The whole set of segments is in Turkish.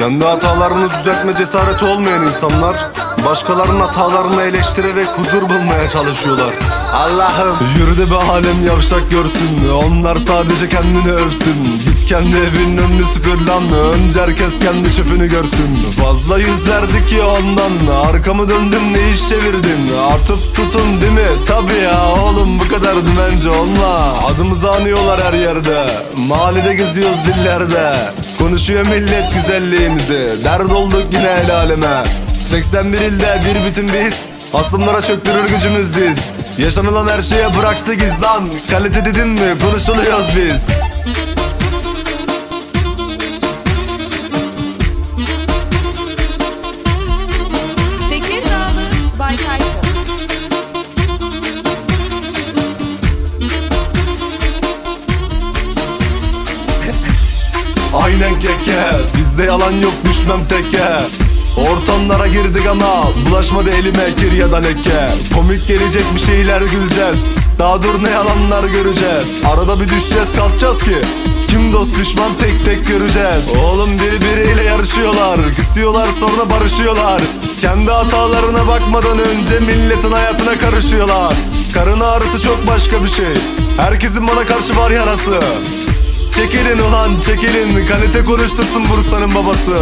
Kendi hatalarını düzeltme cesareti olmayan insanlar Başkalarının hatalarını eleştirerek huzur bulmaya çalışıyorlar. Allah'ım. Yürü de bir alem yavşak görsün Onlar sadece kendini övsün. Git kendi evinin önünü süpür lan Önce herkes kendi çöpünü görsün. Fazla yüz verdik ya ondan Arkamı döndüm ne iş çevirdin? Atıp tutun değil mi? Tabi ya oğlum bu kadar dümence olma. Adımızı anıyorlar her yerde Mahallede geziyoruz dillerde Konuşuyor millet güzelliğimizi. Dert olduk yine el aleme. 81 ilde bir bütün biz. Asımlara çöktürür gücümüz diz Yaşanılan her şeye bıraktı gizlan Kalite dedin mi? Konuşuluyoruz biz Aynen keke. Bizde yalan yok düşmem teke. Ortamlara girdik ama Bulaşmadı elime kir ya da leke. Komik gelecek bir şeyler güleceğiz. Daha dur ne yalanlar göreceğiz. Arada bir düşeceğiz kalkacağız ki Kim dost düşman tek tek göreceğiz. Oğlum birbiriyle yarışıyorlar Küsüyorlar sonra barışıyorlar. Kendi hatalarına bakmadan önce milletin hayatına karışıyorlar. Karın ağrısı çok başka bir şey. Herkesin bana karşı var yarası Çekilin ulan çekilin. Kalite konuştursun Bursa'nın babası.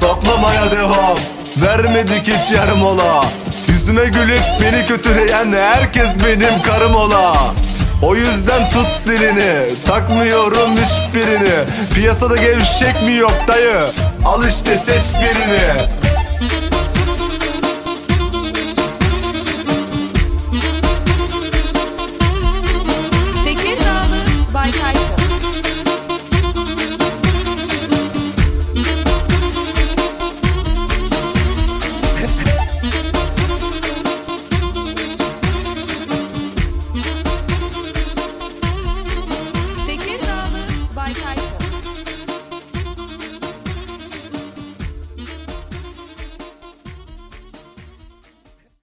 Saklamaya devam. Vermedik hiç yarım ola Yüzüme gülüp beni kötüleyen Herkes benim karım ola. O yüzden tut dilini. Takmıyorum hiçbirini. Piyasada gevşek mi yok dayı? Al işte seç birini